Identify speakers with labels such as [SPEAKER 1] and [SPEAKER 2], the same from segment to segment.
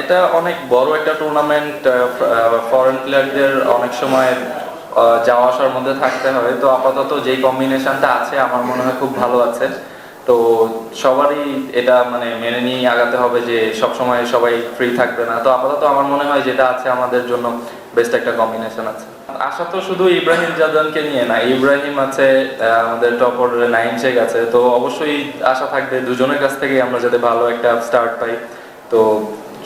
[SPEAKER 1] এটা অনেক বড় একটা টুর্নামেন্ট ফরেন প্লেয়ারদের অনেক সময় যাওয়া আসার মধ্যে থাকতে হবে। তো আপাতত যেই কম্বিনেশনটা আছে, আমার মনে হয় খুব ভালো আছে। তো সবারই এটা মানে মেনে নিয়ে আগাতে হবে যে সব সময় সবাই ফ্রি থাকবে না। তো আপাতত আমার মনে হয় যেটা আছে, আমাদের জন্য বেস্ট একটা কম্বিনেশন আছে। আশা তো শুধু ইব্রাহিম জাদানকে নিয়ে না, ইব্রাহিম আছে আমাদের টপ অর্ডারে নাইম শেখ আছে। তো অবশ্যই আশা থাকবে, দুজনের কাছ থেকে আমরা যাতে ভালো একটা স্টার্ট পাই। তো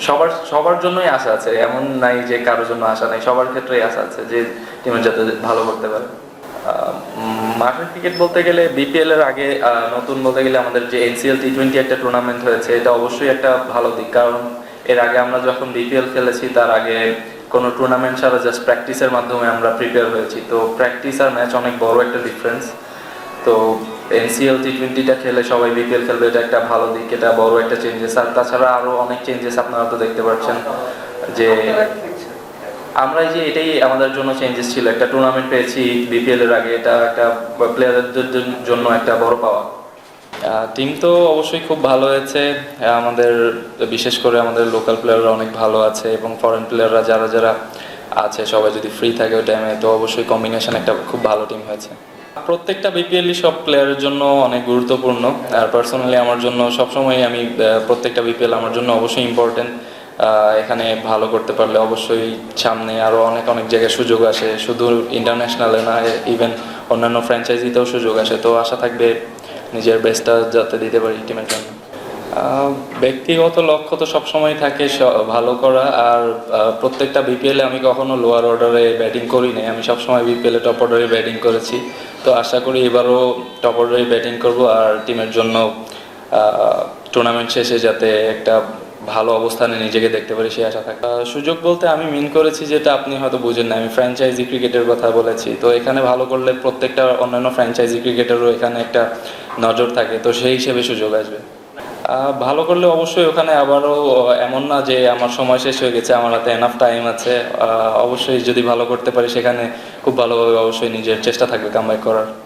[SPEAKER 1] সবার সবার জন্যই আশা আছে। এমন নাই যে কারোর জন্য আশা নাই, সবার ক্ষেত্রেই আশা আছে যে টিমের যাতে ভালো করতে পারে। মাঠের ক্রিকেট বলতে গেলে বিপিএল এর আগে নতুন বলতে গেলে আমাদের যে এনসিএল টি টোয়েন্টি একটা টুর্নামেন্ট হয়েছে, এটা অবশ্যই একটা ভালো দিক। কারণ এর আগে আমরা যখন বিপিএল খেলেছি, তার আগে কোনো টুর্নামেন্ট ছাড়া জাস্ট প্র্যাকটিসের মাধ্যমে আমরা প্রিপেয়ার হয়েছি। তো প্র্যাকটিস আর ম্যাচ অনেক বড় একটা ডিফারেন্স তো এনসিএল টি টোয়েন্টিটা খেলে সবাই বিপিএল খেলবে, এটা একটা ভালো দিক, এটা বড় একটা চেঞ্জেস আর তাছাড়া আরও অনেক চেঞ্জেস আপনারা তো দেখতে পাচ্ছেন যে আমরা যে এটাই আমাদের জন্য চেঞ্জেস ছিল। একটা টুর্নামেন্ট পেয়েছি বিপিএল এর আগে, এটা একটা প্লেয়ারদের জন্য একটা বড় পাওয়া। টিম তো অবশ্যই খুব ভালো হয়েছে। আমাদের, বিশেষ করে আমাদের লোকাল প্লেয়াররা অনেক ভালো আছে এবং ফরেন প্লেয়াররা যারা যারা আছে, সবাই যদি ফ্রি থাকে ওই টাইমে তো অবশ্যই কম্বিনেশন একটা খুব ভালো টিম হয়েছে। প্রত্যেকটা বিপিএলই সব প্লেয়ারের জন্য অনেক গুরুত্বপূর্ণ। আর পার্সোনালি আমার জন্য সবসময় আমি প্রত্যেকটা বিপিএল আমার জন্য অবশ্যই ইম্পর্টেন্ট এখানে ভালো করতে পারলে অবশ্যই সামনে আরও অনেক অনেক জায়গায় সুযোগ আসে। শুধু ইন্টারন্যাশনালে না ইভেন অন্যান্য ফ্র্যাঞ্চাইজিতেও সুযোগ আসে। তো আশা থাকবে নিজের বেস্টটা যাতে দিতে পারি টিমের জন্য। ব্যক্তিগত লক্ষ্য তো সবসময় থাকে ভালো করা, আর প্রত্যেকটা বিপিএলে আমি কখনো লোয়ার অর্ডারে ব্যাটিং করি নাই। আমি সবসময় বিপিএলে টপ অর্ডারে ব্যাটিং করেছি। তো আশা করি এবারও টপ অর্ডারে ব্যাটিং করব আর টিমের জন্য টুর্নামেন্ট শেষে যাতে একটা ভালো অবস্থানে নিজেকে দেখতে পারি সেই আশা থাকে। সুযোগ বলতে আমি মিন করেছি যেটা আপনি হয়তো বুঝেন না আমি ফ্র্যাঞ্চাইজি ক্রিকেটের কথা বলেছি। তো এখানে ভালো করলে প্রত্যেকটা অন্যান্য ফ্র্যাঞ্চাইজি ক্রিকেটেরও এখানে একটা নজর থাকে। তো সেই হিসেবে সুযোগ আসবে। ভালো করলে অবশ্যই ওখানে আবারও এমন না যে আমার সময় শেষ হয়ে গেছে, আমার হাতে এনাফ টাইম আছে। অবশ্যই যদি ভালো করতে পারি সেখানে খুব ভালোভাবে অবশ্যই নিজের চেষ্টা থাকবে কামব্যাক করার।